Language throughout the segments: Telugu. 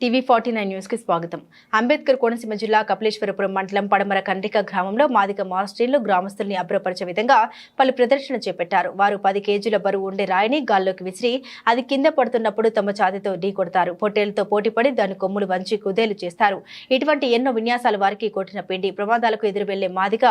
టీవీ ఫార్టీ నైన్ న్యూస్కి స్వాగతం. అంబేద్కర్ కోనసీమ జిల్లా కపిలేశ్వరపురం మండలం పడమర కండ్రిక గ్రామంలో మాదిక మాస్టర్లు గ్రామస్తుల్ని అభ్రపరిచే విధంగా పలు ప్రదర్శన చేపట్టారు. వారు పది కేజీల బరువు ఉండే రాయిని గాల్లోకి విసిరి అది కింద పడుతున్నప్పుడు తమ ఛాతితో ఢీ కొడతారు. పొట్టేలతో పోటీపడి దాని కొమ్ములు వంచి కుదేలు చేస్తారు. ఇటువంటి ఎన్నో విన్యాసాలు వారికి కొట్టిన పిండి ప్రమాదాలకు ఎదురు వెళ్ళే మాదిక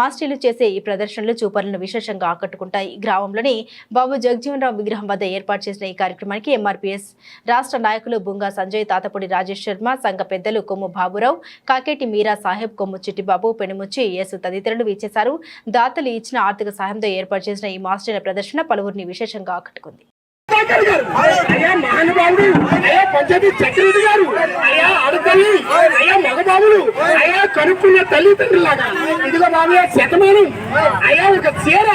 మాస్టర్లు చేసే ఈ ప్రదర్శనలు చూపరులను విశేషంగా ఆకట్టుకుంటాయి. గ్రామంలోని బాబు జగజీవన్ రావు విగ్రహం వద్ద ఏర్పాటు చేసిన ఈ కార్యక్రమానికి ఎంఆర్పీఎస్ రాష్ట్ర నాయకులు బుంగా సంజయ్ పాతపూడి రాజేష్ శర్మ సంఘ పెద్దలు కొమ్ము బాబురావు కాకేటి మీరా సాహెబ్ కొమ్ము చిట్టిబాబు పెనుముచ్చి యేసు తదితరులు విచ్చేశారు. దాతలు ఇచ్చిన ఆర్థిక సాయంతో ఏర్పాటు చేసిన ఈ మాస్టర్ల ప్రదర్శన పలువురిని విశేషంగా ఆకట్టుకుంది. అయ్యా మహానుభావుడు అయ్యా పంచాయతీ చక్రవర్తి గారు అయ్యా ఆడతల్లి మగబాబులు అయ్యా కనుక్కున్న తల్లిదండ్రులాగా. ఇదిగో బాబు శతమానం. అయ్యా ఒక చీర.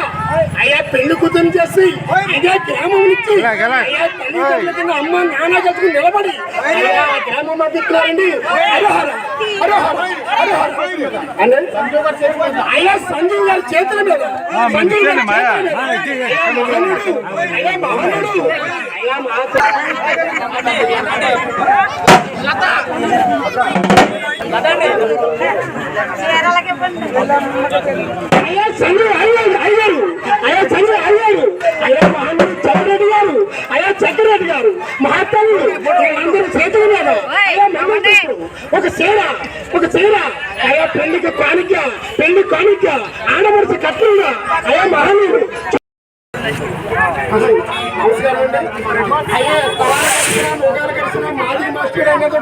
అయ్యా పెళ్ళి కూతురు చేసి అయ్యా గ్రామం నుంచి అయ్యా తల్లిదండ్రుల కింద అమ్మ నాన్న కట్టుకుని నిలబడి గ్రామం అభిప్రాయండి అయ్యా సంజీవ్ గారి చేతుల మీద. సంజీవ్ గారి అయ్యా సంజయ్ అయ్యారు అయ్యా సంజయ్ అయ్యారు అయ్యా మహానుడు చంద్రెడ్డి గారు. అయ్యా చక్రరెడ్డి గారు. మహాత్ముడు వీళ్ళందరూ చేతుల మీద. ఒక చీర ఒక చీర. అయ్యా పెళ్ళికి కానుక పెళ్ళి కానుక ఆడవలసి కట్టుగా అయ్యా మహానుడు అయ్యా మాజీ మాస్టర్ అనేది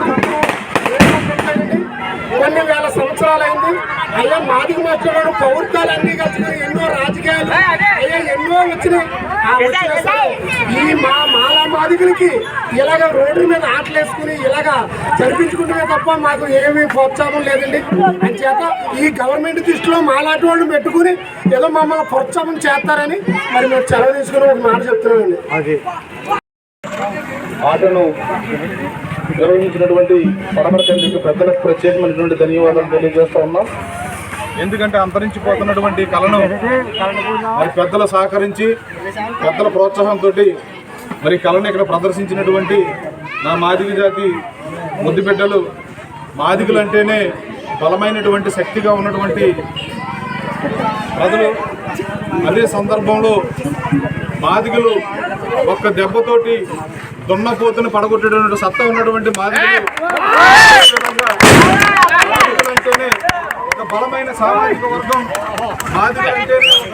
కొన్ని వేల సంవత్సరాలైంది అయ్యా మాదిగ మాట్లాడారు పౌర్తాలు అన్ని కలిసి ఎన్నో రాజకీయాలు అయ్యా ఎన్నో వచ్చినాయి. ఈ మా మాలా మాదిగలకి ఇలాగ రోడ్డు మీద ఆటలేసుకుని ఇలాగ జరిపించుకుంటే తప్ప మాకు ఏమీ ప్రోత్సాహం లేదండి. అంచేత ఈ గవర్నమెంట్ దృష్టిలో మాలాంటి వాళ్ళు పెట్టుకుని ఏదో మమ్మల్ని ప్రోత్సాహం చేస్తారని మరి మేము సెలవు తీసుకుని ఒక మాట చెప్తున్నామండి ఆటను నిర్వహించినటువంటి పడమర కంటికి పెద్దలకు ప్రత్యేకమైనటువంటి ధన్యవాదాలు తెలియజేస్తా ఉన్నాం. ఎందుకంటే అంతరించిపోతున్నటువంటి కళను మరి పెద్దలు సహకరించి పెద్దల ప్రోత్సాహంతో మరి కళను ఇక్కడ ప్రదర్శించినటువంటి నా మాదిగ జాతి ముద్దు బిడ్డలు అంటేనే బలమైనటువంటి శక్తిగా ఉన్నటువంటి ప్రజలు. అదే సందర్భంలో బాధికులు ఒక్క దెబ్బతోటి దున్నపోతుని పడగొట్టేటువంటి సత్తా ఉన్నటువంటి ఒక బలమైన సామాజిక వర్గం.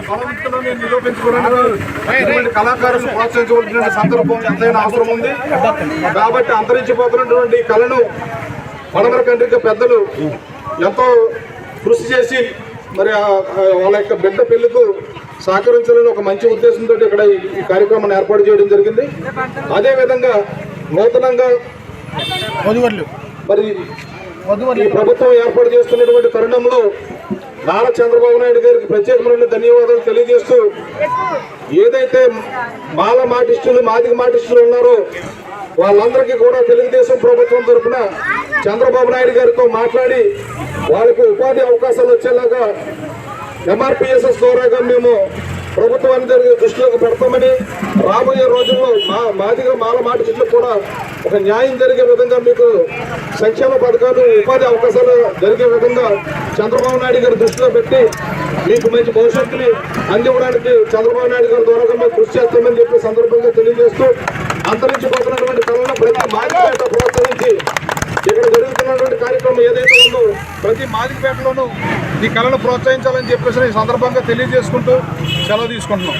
బలవంతులను నిరూపించుకోవడానికి ఇటువంటి కళాకారులను ప్రోత్సహించవలసిన సందర్భం ఎంతైనా అవసరం ఉంది. కాబట్టి అంతరించిపోతున్నటువంటి కళను పడమర కండ్రిక పెద్దలు ఎంతో కృషి చేసి మరి వాళ్ళ యొక్క బిడ్డ పెళ్ళికు సహకరించాలని ఒక మంచి ఉద్దేశంతో ఇక్కడ ఈ- కార్యక్రమాన్ని ఏర్పాటు చేయడం జరిగింది. అదేవిధంగా నూతనంగా మరి ఈ ప్రభుత్వం ఏర్పాటు చేస్తున్నటువంటి తరుణంలో నారా చంద్రబాబు నాయుడు గారికి ప్రత్యేకమైన ధన్యవాదాలు తెలియజేస్తూ ఏదైతే మాల మాటిస్టులు మాదిగ మాటిస్టులు ఉన్నారో వాళ్ళందరికీ కూడా తెలుగుదేశం ప్రభుత్వం తరఫున చంద్రబాబు నాయుడు గారితో మాట్లాడి వాళ్ళకి ఉపాధి అవకాశాలు వచ్చేలాగా ఎంఆర్పిఎస్ఎస్ ద్వారాగా మేము ప్రభుత్వాన్ని జరిగే దృష్టిలోకి పెడతామని రాబోయే రోజుల్లో మా మాదిగా మాల మాట చెట్లు కూడా ఒక న్యాయం జరిగే విధంగా మీకు సంక్షేమ పథకాలు ఉపాధి అవకాశాలు జరిగే విధంగా చంద్రబాబు నాయుడు గారి దృష్టిలో పెట్టి మీకు మంచి భవిష్యత్తుని అందివ్వడానికి చంద్రబాబు నాయుడు గారి ద్వారా మేము కృషి చేస్తామని చెప్పి సందర్భంగా తెలియజేస్తూ అంతరించిపోతున్నటువంటి కళను ప్రతి మాదిపేట ప్రోత్సహించి ఇక్కడ జరుగుతున్నటువంటి కార్యక్రమం ఏదైతే ప్రతి మాదికపేటలోనూ ఈ కళను ప్రోత్సహించాలని చెప్పేసి ఈ సందర్భంగా తెలియజేసుకుంటూ సెలవు తీసుకుంటున్నాం.